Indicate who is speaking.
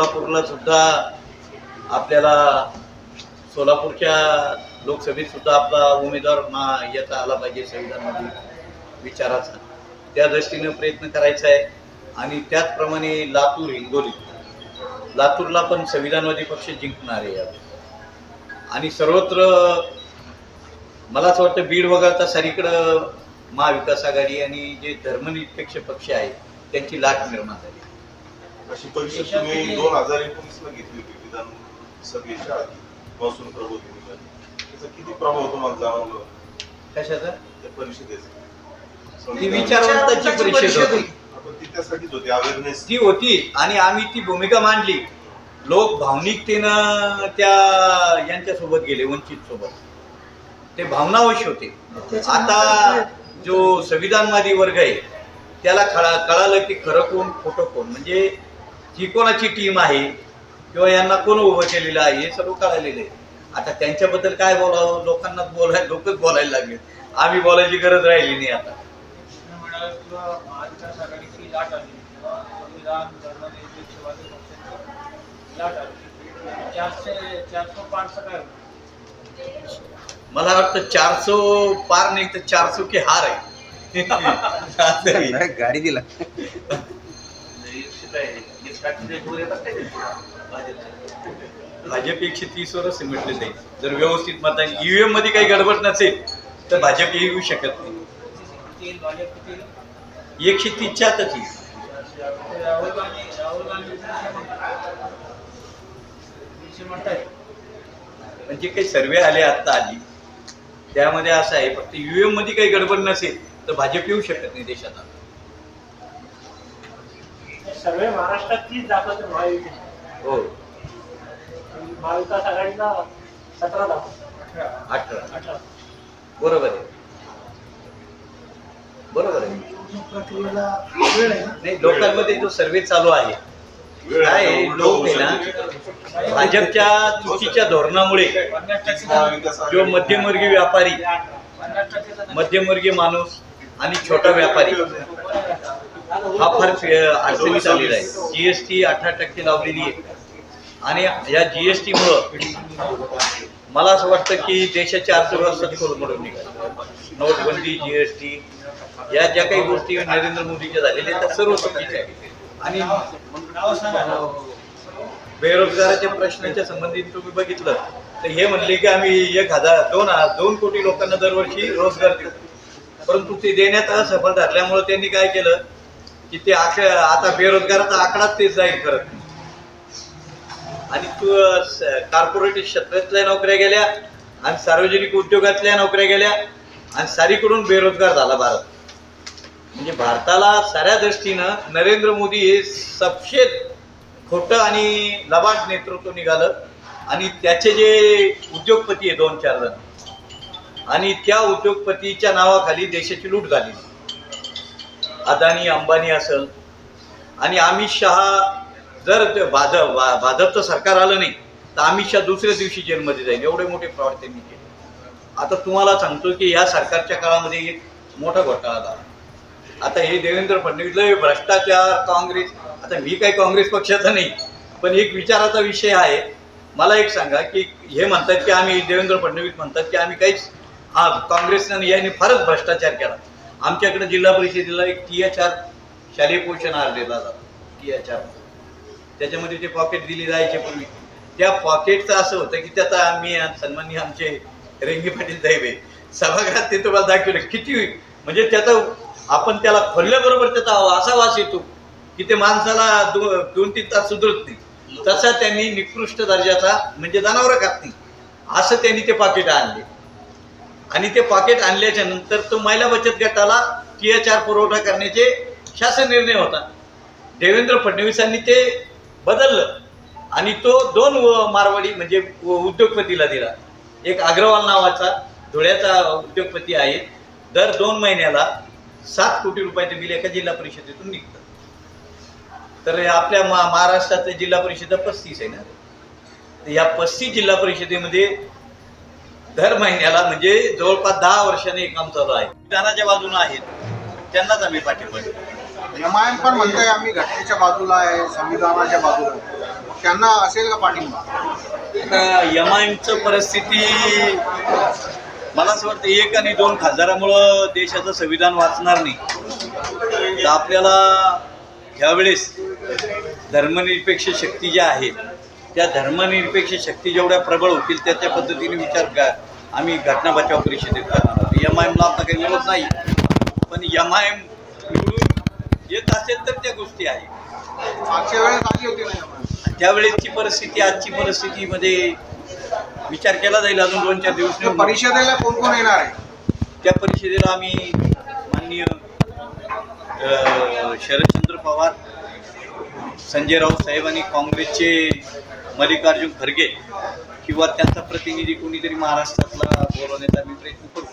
Speaker 1: सोलापूरला सुद्धा आपल्याला सोलापूरच्या लोकसभेत सुद्धा आपला उमेदवार मा याचा आला पाहिजे संविधानामध्ये विचाराचा. त्या दृष्टीनं प्रयत्न करायचा आहे. आणि त्याचप्रमाणे लातूर हिंगोली. लातूरला पण संविधानवादी पक्ष जिंकणार आहे आणि सर्वत्र मला असं वाटतं बीड वगळता सारीकडं महाविकास आघाडी आणि जे धर्मनिरपेक्ष पक्ष आहेत त्यांची लाट निर्माण झाली.
Speaker 2: अशी परिषद तुम्ही दोन हजार एकोणीसला घेतली होती विधानसभेच्या आधी महसूल प्रबोधिनीला त्याचा किती प्रभाव तुम्हाला जाणवला?
Speaker 1: कशाचा?
Speaker 2: त्या परिषदेचा.
Speaker 1: ती
Speaker 2: संविधान-
Speaker 1: विचारवंताची परिषद होती.
Speaker 2: आपण ती त्यासाठीच होती अवेअरनेस
Speaker 1: ती होती आणि आम्ही ती भूमिका मांडली. लोक भावनिकतेनं त्या यांच्यासोबत गेले वंचित सोबत. ते भावनावश होते. आता जो संविधानवादी वर्ग आहे त्याला कळा कळालं की खरं कोण खोटं कोण? म्हणजे ही कोणाची टीम आहे किंवा यांना कोण उभं केलेलं आहे हे सर्व कळालेलं आहे. आता त्यांच्याबद्दल काय बोलावं? लोकांना बोलाय लोकच बोलायला लागले. आम्ही बोलायची गरज राहिली नाही आता? मला वाटतं चारसो पार नाही तर चारसो की हार आहे.
Speaker 3: गाडी दिला.
Speaker 1: भाजप एकशे तीस वर सिमेंटले जाईल. जर व्यवस्थित मतदान ईव्हीएममध्ये काही गडबड नसेल तर भाजप येऊ शकत नाही? एकशे तीसच्या आतच येईल म्हणजे काही सर्वे आले आता आली त्यामध्ये असं आहे फक्त ईव्हीएममध्ये काही गडबड नसेल तर भाजप येऊ शकत नाही देशात आता.
Speaker 4: सर्वे महाराष्ट्रात तीच दाखवते महायुती
Speaker 1: हो.
Speaker 4: महाविकास आघाडीला सतरा दाखवते.
Speaker 1: अठरा.
Speaker 4: अठरा.
Speaker 1: बरोबर आहे. बरोबर आहे.
Speaker 4: प्रक्रियेला वेळ आहे
Speaker 1: नाही लोकांमध्ये जो सर्वे चालू आहे काय लोक आहे ना. भाजपच्या चुकीच्या धोरणामुळे जो मध्यमवर्गीय व्यापारी मध्यमवर्गीय माणूस आणि छोटा व्यापारी हा फार फे- अडचणीत आलेला आहे जीएसटी अठरा टक्के लावलेली आहे. आणि या जीएसटी मुळे मला असं वाटतं की देशाची अर्थव्यवस्था निघाली. नोटबंदी जीएसटी या ज्या काही गोष्टी नरेंद्र मोदीच्या झालेल्या त्या सर्व चुकीच्या आहेत. आणि बेरोजगाराच्या प्रश्नाच्या संबंधित तुम्ही बघितलं तर हे म्हणले की आम्ही एक हजार दोन दोन कोटी लोकांना दरवर्षी रोजगार देऊ. परंतु ते देण्यात असफल ठरल्यामुळे त्यांनी काय केलं? की ते आक आता बेरोजगाराचा आकडाच ते जाहीर करत आणि तू कॉर्पोरेट क्षेत्रातल्या नोकऱ्या गेल्या आणि सार्वजनिक उद्योगातल्या नोकऱ्या गेल्या आणि सारीकडून बेरोजगार झाला भारत. म्हणजे भारताला साऱ्या दृष्टीनं नरेंद्र मोदी हे सपशेत खोटं आणि लबाड नेतृत्व निघालं आणि त्याचे जे उद्योगपती आहे दोन चार जण आणि त्या उद्योगपतीच्या नावाखाली देशाची लूट झाली अदानी अंबानी असेल. आणि अमित शहा जर ते भाजप भाजपचं सरकार आलं नाही तर अमित शहा दुसऱ्या दिवशी जेलमध्ये जाईल. एवढे मोठे फ्रॉड त्यांनी केले. आता तुम्हाला सांगतो की या सरकारच्या काळामध्ये एक मोठा घोटाळा झाला. आता हे देवेंद्र फडणवीसला भ्रष्टाचार काँग्रेस. आता मी काही काँग्रेस पक्षाचा नाही पण एक विचाराचा विषय आहे. मला एक सांगा की हे म्हणतात की आम्ही देवेंद्र फडणवीस म्हणतात की आम्ही काहीच हा काँग्रेसनं यांनी फारच भ्रष्टाचार केला. आमच्याकडे जिल्हा परिषदेला एक टी एच आर शालेय पोषण आहार दिला जातो. T H R. त्याच्यामध्ये ते पॉकेट दिले जायचे पूर्वी. त्या पॉकेटचं असं होतं की त्याचा आम्ही सन्माननीय आमचे रेंगे पाटील साहेब आहे. सभागृहात ते तुम्हाला दाखवलं. किती म्हणजे त्याचा आपण त्याला खोलल्याबरोबर त्याचा असा वास येतो की ते माणसाला दोन तीन तास सुधरत नाही. तसा त्यांनी निकृष्ट दर्जाचा म्हणजे जनावरं खात नाही. असं त्यांनी ते पाकिट आणले. आणि ते पाकिट आणल्याच्या नंतर तो महिला बचत गटाला टी एच आर पुरवठा करण्याचे शासन निर्णय होता. देवेंद्र फडणवीसांनी ते बदललं आणि तो दोन व- मारवाडी म्हणजे उद्योगपतीला दिला. एक अग्रवाल नावाचा धुळ्याचा उद्योगपती आहे. दर दोन महिन्याला सात कोटी रुपयाचं बिल एका जिल्हा परिषदेतून निघतं. तर आपल्या मा महाराष्ट्रातल्या जिल्हा परिषद पस्तीस आहे ना. या पस्तीस जिल्हा परिषदेमध्ये दर महिन्याला म्हणजे जवळपास दहा वर्षाने हे काम चालू आहे. विधानाच्या बाजूने आहेत त्यांनाच आम्ही पाठिंबा देतो
Speaker 3: एम आय एम पण म्हणतोय आम्ही घटनेच्या बाजूला आहे संविधानाच्या बाजूला आहे. त्यांना असेल का पाठिंबा?
Speaker 1: एम आय एमचं परिस्थिती मला असं वाटतं एक आणि दोन खासदारामुळं देशाचं संविधान वाचणार नाही. तर आपल्याला ह्यावेळेस धर्मनिरपेक्ष शक्ती ज्या आहेत त्या धर्मनिरपेक्ष शक्ती जेवढ्या प्रबळ होतील त्याच्या पद्धतीने विचार का आम्ही घटना बचाव परिषदेत करणार एम आय एमला आपला काही विरोध नाही पण एम आय एम निवडून येत असेल तर त्या गोष्टी आहेत
Speaker 3: मागच्या वेळेस आली होती?
Speaker 1: त्यावेळेसची परिस्थिती आजची परिस्थितीमध्ये विचार केला जाईल अजून दोन चार दिवस
Speaker 3: त्या. परिषदेला कोण कोण येणार आहे
Speaker 1: त्या परिषदेला आम्ही माननीय शरदचंद्र पवार संजय राऊत साहेब आणि काँग्रेसचे मल्लिकार्जुन खरगे किंवा त्यांचा प्रतिनिधी कोणीतरी महाराष्ट्रातला बोलवण्याचा मी प्रयत्न करू.